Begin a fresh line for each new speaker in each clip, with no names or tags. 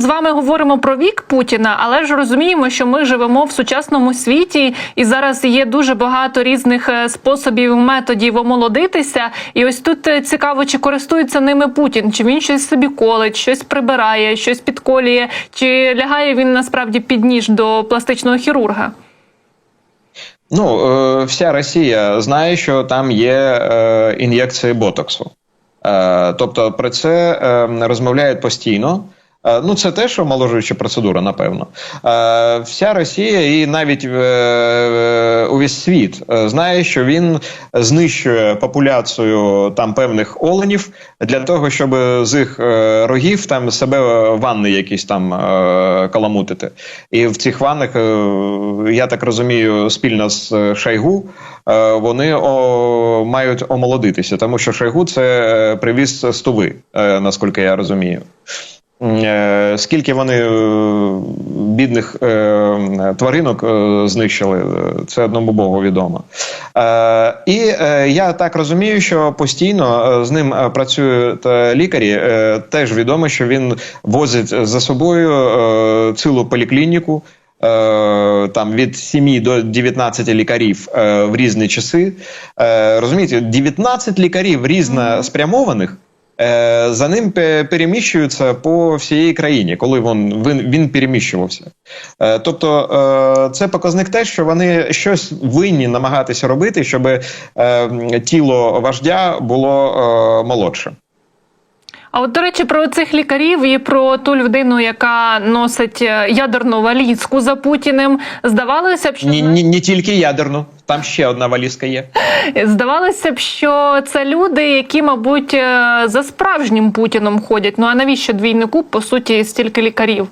з вами говоримо про вік Путіна, але ж розуміємо, що ми живемо в сучасному світі, і зараз є дуже багато різних е, способів методів омолодитися. І ось тут е, цікаво, чи користується ними Путін, чи він щось собі колить, щось прибирає, щось підколює, чи лягає він насправді під ніж до пластичного хірурга.
Ну, е, вся Росія знає, що там є ін'єкції ботоксу. Тобто про це е, розмовляють постійно. Е, Ну, це теж омоложуюча процедура, напевно. Е, Вся Росія і навіть е, увесь світ знає, що він знищує популяцію там певних оленів для того, щоб з їх рогів там себе ванни якісь там каламутити. І в цих ваннах, я так розумію, спільно з Шойгу е, вони мають омолодитися, тому що Шойгу це привіз з Туви, наскільки я розумію. Е, Скільки вони е, бідних е, тваринок знищили, це одному Богу відомо. І я так розумію, що постійно з ним працюють лікарі. Теж відомо, що він возить за собою цілу поліклініку. Там від 7 до 19 лікарів в різні часи. Розумієте, 19 лікарів різно спрямованих за ним переміщуються по всієї країні, коли він, він, він переміщувався. Е, Тобто е, це показник те, що вони щось винні намагатися робити, щоб е, тіло вождя було е, молодше.
А от до речі, про цих лікарів і про ту людину, яка носить е, ядерну валізку за Путіним, здавалося б, що
Ні, ні, не тільки ядерну, там ще одна валізка є.
здавалося б, що це люди, які, мабуть, е, за справжнім Путіном ходять. Ну а навіщо двійнику по суті стільки лікарів?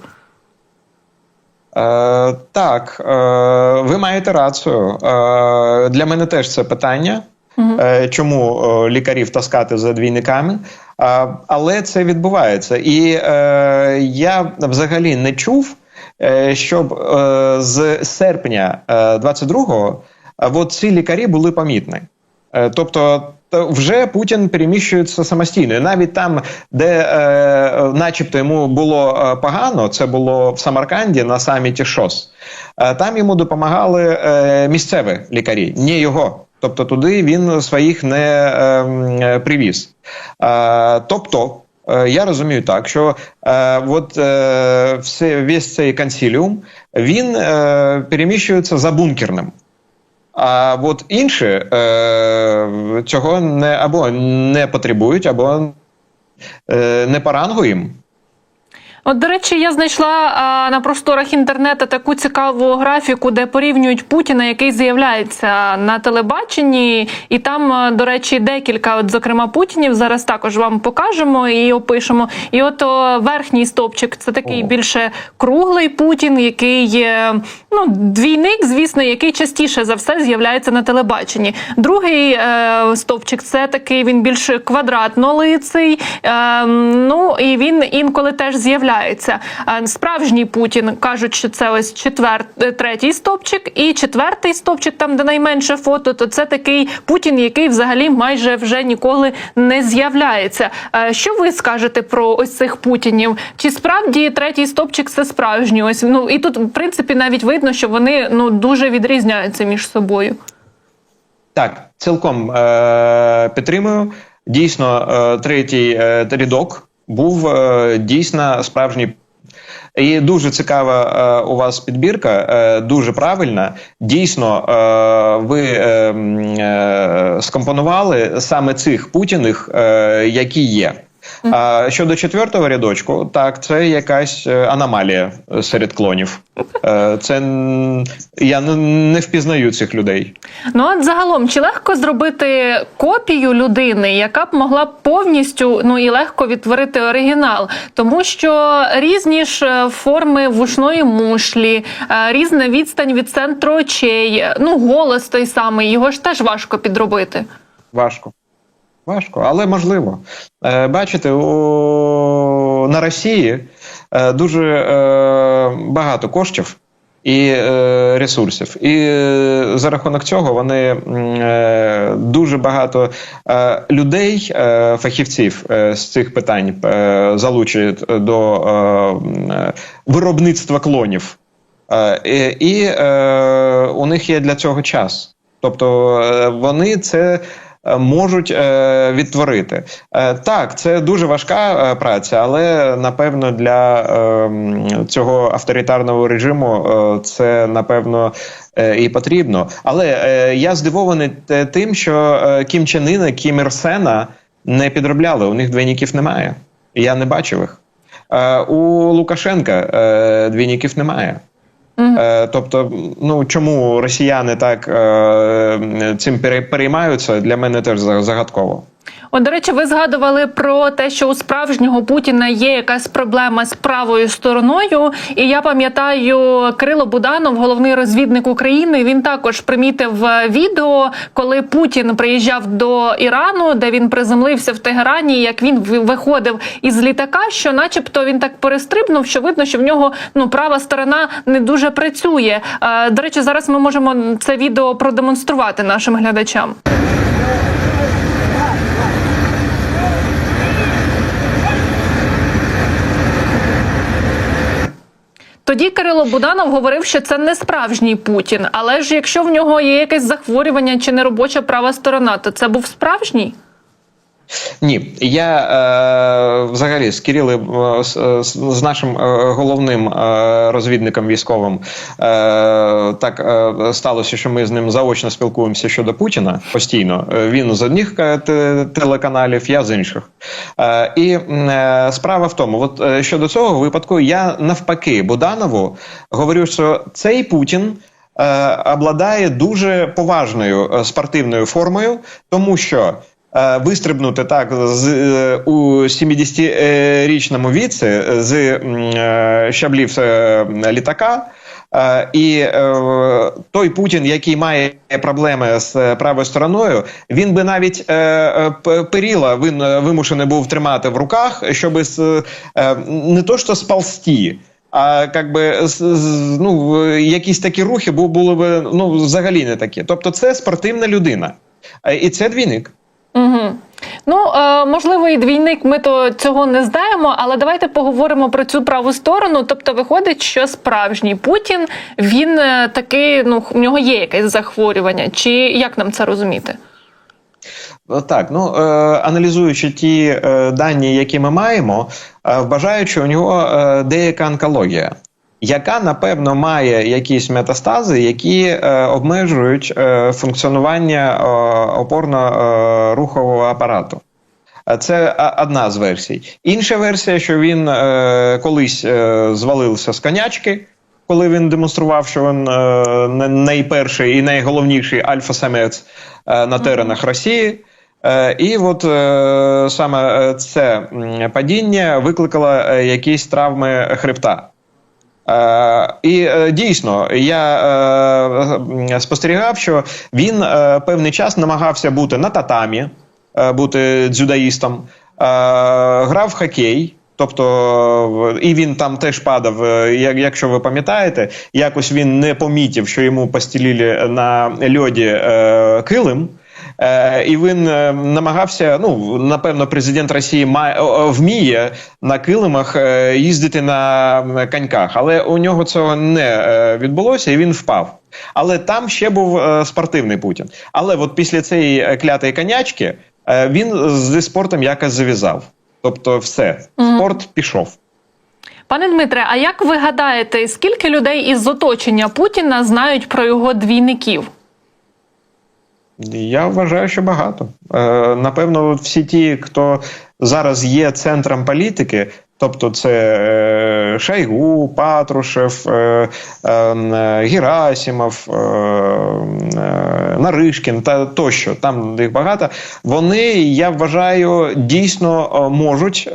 Е, так, е, ви маєте рацію. Е, для мене теж це питання. Е, Чому е, лікарів таскати за двійниками? Але це відбувається. І е, я взагалі не чув, щоб е, з серпня е, 22-го е, от ці лікарі були помітні. Е, Тобто, вже Путін переміщується самостійно. І навіть там, де, е, начебто, йому було е, погано, це було в Самарканді на саміті ШОС. Е, там йому допомагали е, місцеві лікарі, не його. Тобто туди він своїх не е, привіз. Е, тобто, е, я розумію так, що е, от, е, все, весь цей консиліум він е, переміщується за бункерним. А от інші е, цього не або не потребують, або е, не по рангу їм.
От, до речі, я знайшла а, на просторах інтернету таку цікаву графіку, де порівнюють Путіна, який з'являється на телебаченні, і там, до речі, декілька, от зокрема Путінів. Зараз також вам покажемо і опишемо. І от о, верхній стовпчик це такий
О.
більше круглий Путін, який є, ну двійник, звісно, який частіше за все з'являється на телебаченні. Другий е, стовпчик це такий він більш квадратнолиций. Е, ну і він інколи теж з'являється. Е, Справжній Путін кажуть, що це ось четвер... е, третій стовпчик, і четвертий стовпчик, там де найменше фото, то це такий Путін, який взагалі майже вже ніколи не з'являється. Що ви скажете про ось цих Путінів? Чи справді третій стовпчик це справжній? Ось ну і тут, в принципі, навіть видно, що вони ну дуже відрізняються між собою.
Так, цілком е, підтримую. Дійсно, е, третій е, рядок був е, дійсно справжній. І дуже цікава е, у вас підбірка, е, дуже правильна. Дійсно, ви скомпонували саме цих путіних, які є. А щодо четвертого рядочку, так це якась е, аномалія е, серед клонів. Е, Це я не- впізнаю цих людей.
Ну от загалом, чи легко зробити копію людини, яка б могла повністю ну і легко відтворити оригінал, тому що різні ж форми вушної мушлі, різна відстань від центру очей, ну голос той самий, його ж теж важко підробити.
Важко. Важко, але можливо. Е, бачите, у, на Росії е, дуже е, багато коштів і ресурсів. І за рахунок цього вони дуже багато людей, фахівців з цих питань залучують до виробництва клонів. І у них є для цього час. Тобто вони це можуть е, відтворити. Е, так, це дуже важка е, праця, але напевно для е, цього авторитарного режиму е, це напевно е, і потрібно. Але е, я здивований тим, що е, Кім Чен Іна, Кім Ір Сена не підробляли. У них двійників немає. Я не бачив їх. Е, у Лукашенка е, двійників немає. Е, Тобто, ну чому росіяни так е, цим пере- переймаються, для мене теж за- загадково.
От, до речі, ви згадували про те, що у справжнього Путіна є якась проблема з правою стороною. І я пам'ятаю, Кирило Буданов, головний розвідник України, він також примітив е, відео, коли Путін приїжджав до Ірану, де він приземлився в Тегерані. Як він виходив із літака, що, начебто, він так перестрибнув, що видно, що в нього ну права сторона не дуже працює. Е, До речі, зараз ми можемо це відео продемонструвати нашим глядачам. Тоді Кирило Буданов говорив, що це не справжній Путін. Але ж якщо в нього є якесь захворювання чи неробоча права сторона, то це був справжній.
Ні, я е, взагалі з Кирилом, е, з, з- з нашим е, головним е, розвідником військовим е, так е, сталося, що ми з ним заочно спілкуємося щодо Путіна постійно. Е, Він з одних е, телеканалів, я з інших. Е, і е, справа в тому, от е, щодо цього випадку, я навпаки Буданову говорю, що цей Путін. е, Обладає дуже поважною е, спортивною формою, тому що е, вистрибнути так з е, у 70-річному віці з е, щаблів е, літака. Е, І е, той Путін, який має проблеми з правою стороною, він би навіть е, е, періла він е, вимушений був тримати в руках, щоб е, не то що сползти, а как би ну, якісь такі рухи були б ну, взагалі не такі. Тобто, це спортивна людина. Е, І це двійник.
Угу. Ну, е, можливо, і двійник ми то цього не знаємо, але давайте поговоримо про цю праву сторону. Тобто, виходить, що справжній Путін він е, такий, ну в нього є якесь захворювання, чи як нам це розуміти?
Ну, Так, ну е, аналізуючи ті е, дані, які ми маємо, е, що у нього е, деяка онкологія, яка напевно має якісь метастази, які е, обмежують е, функціонування е, опорно-рухового апарату. Е, Це одна з версій. Інша версія, що він е, колись е, звалився з конячки, коли він демонстрував, що він е, найперший і найголовніший альфа-самець е, на теренах Росії. Е, і от е, саме е, це падіння викликало е, якісь травми хребта. Е, і е, дійсно, я е, спостерігав, що він певний час намагався бути на татамі, бути дзюдоїстом, е, грав в хокей. Тобто, і він там теж падав. як- Якщо ви пам'ятаєте, якось він не помітив, що йому постілили на льоді килим. Е, і він е, намагався. Ну напевно, президент Росії має вміє на килимах е, їздити на коньках, але у нього цього не відбулося, і він впав. Але там ще був спортивний Путін. Але от після цієї клятої конячки він зі спортом якось зав'язав. Тобто, все, спорт пішов.
Пане Дмитре, а як ви гадаєте, скільки людей із оточення Путіна знають про його двійників?
Я вважаю, що багато. Е, напевно, всі ті, хто зараз є центром політики, тобто це е, Шойгу, Патрушев, е, е, Герасимов, е, Наришкін та тощо, там їх багато. Вони, я вважаю, дійсно можуть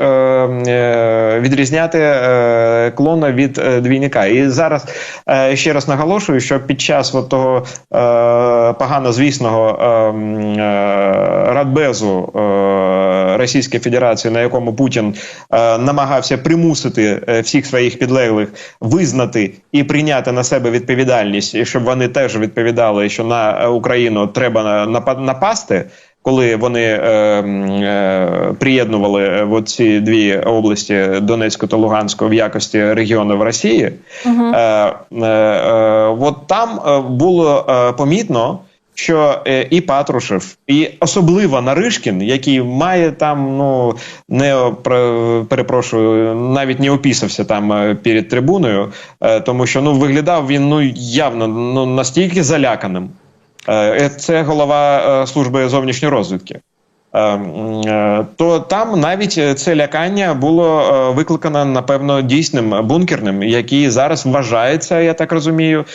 відрізняти клона від двійника. І зараз ще раз наголошую, що під час от того погано звісного радбезу Російської Федерації, на якому Путін е, намагався примусити е, всіх своїх підлеглих визнати і прийняти на себе відповідальність, і щоб вони теж відповідали, що на е, Україну треба на- напасти. Коли вони е, е, приєднували е, от ці дві області Донецьку та Луганську в якості регіонів Росії, е, е, е, от там було е, помітно, що е, і Патрушев, і особливо Наришкін, який має там, ну не перепрошую, навіть не опісався там е, перед трибуною, е, тому що ну виглядав він ну явно ну настільки заляканим. Це голова служби зовнішньої розвідки. Е, е, То там навіть це лякання було е, викликано напевно дійсним бункерним, який зараз вважається, я так розумію,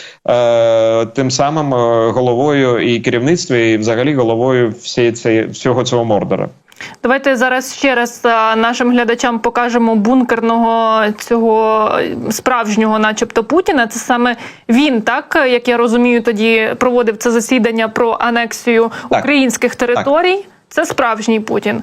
тим самим головою і керівництва, і взагалі головою всієї цієї- всього цього мордора.
Давайте зараз ще раз нашим глядачам покажемо бункерного цього справжнього, начебто Путіна. Це саме він, так як я розумію, тоді проводив це засідання про анексію
Так.
українських територій. Це справжній Путін.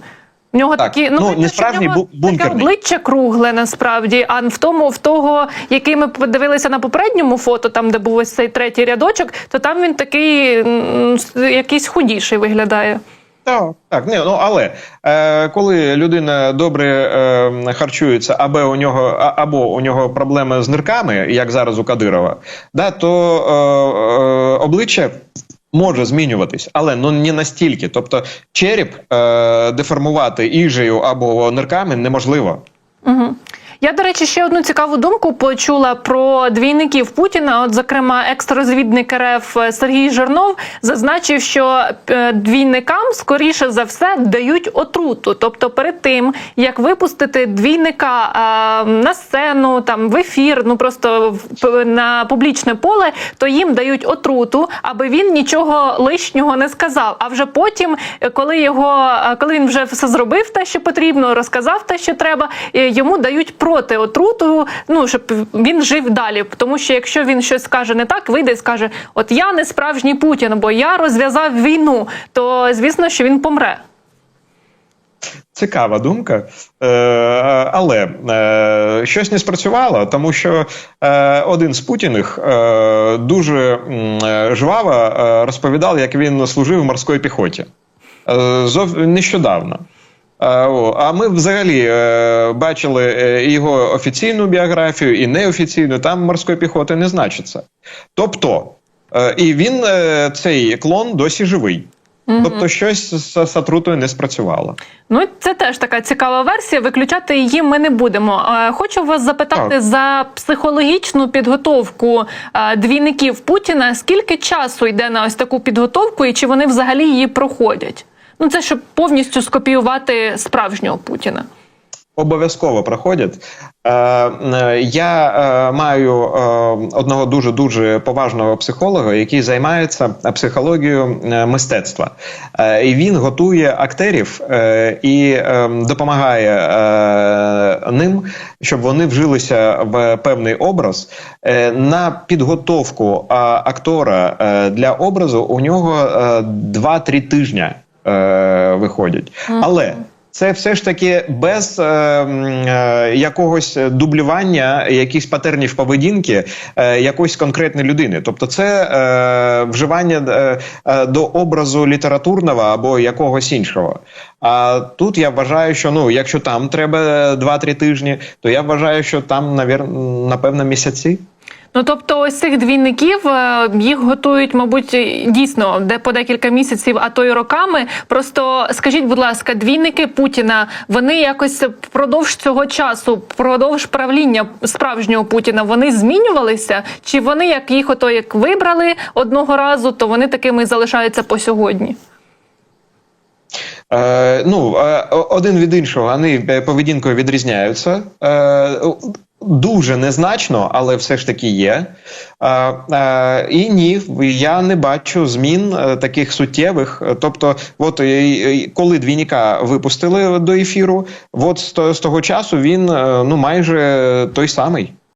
В нього
Так.
такі
Ну,
видно,
не справжній, бу-
таке обличчя кругле насправді. А в тому, в того, який ми подивилися на попередньому фото, там де був ось цей третій рядочок, то там він такий якийсь худіший виглядає.
Так, так, не, ну але е, коли людина добре е, харчується, або у нього а- або у нього проблеми з нирками, як зараз у Кадирова, да, то е, е, обличчя може змінюватись, але ну не настільки. Тобто, череп е, деформувати іжею або нирками неможливо.
Угу. Я, до речі, ще одну цікаву думку почула про двійників Путіна. От, зокрема, екстрозвідник РФ Сергій Жирнов зазначив, що е, двійникам скоріше за все дають отруту. Тобто, перед тим як випустити двійника е, на сцену, там в ефір, ну просто в- на публічне поле, то їм дають отруту, аби він нічого лишнього не сказав. А вже потім, е, коли його, е, коли він вже все зробив, те, що потрібно, розказав те, що треба, е, йому дають проти отруту, ну щоб він жив далі. Тому що якщо він щось скаже не так, вийде і скаже: От я не справжній Путін, бо я розв'язав війну, то звісно, що він помре.
Цікава думка, е, але е, щось не спрацювало, тому що е, один з Путіних е, дуже е, жваво е, розповідав, як він служив в морській піхоті. Е, зов нещодавно. А ми взагалі е, бачили е, його офіційну біографію і неофіційну, там морської піхоти не значиться. Тобто, е, і він цей клон досі живий. Тобто, щось з, отрутою не спрацювало.
Ну, це теж така цікава версія. Виключати її ми не будемо. Хочу вас запитати
Так.
за психологічну підготовку двійників Путіна. Скільки часу йде на ось таку підготовку, і чи вони взагалі її проходять? Ну, це щоб повністю скопіювати справжнього Путіна.
Обов'язково проходять. Е, е, я е, маю одного дуже дуже поважного психолога, який займається психологією мистецтва. І він готує актерів і допомагає ним, щоб вони вжилися в певний образ. На підготовку актора для образу у нього е, 2-3 тижня е, виходять. Але це все ж таки без е, е, якогось дублювання, якихось патернів поведінки е, якоїсь конкретної людини. Тобто, це е, вживання е, е, до образу літературного або якогось іншого. А тут я вважаю, що ну, якщо там треба 2-3 тижні, то я вважаю, що там, напевно, місяці.
Ну тобто, ось цих двійників е, їх готують, мабуть, дійсно де по декілька місяців, а то й роками. Просто скажіть, будь ласка, двійники Путіна вони якось впродовж цього часу, впродовж правління справжнього Путіна, вони змінювалися? Чи вони, як їх ото як вибрали одного разу, то вони такими залишаються по сьогодні?
Е, ну, е, один від іншого вони е, поведінкою відрізняються. Е, Дуже незначно, але все ж таки є. Е, е, і ні, я не бачу змін е, таких суттєвих. Тобто, от коли двійника випустили до ефіру, от з, того часу він ну майже той самий.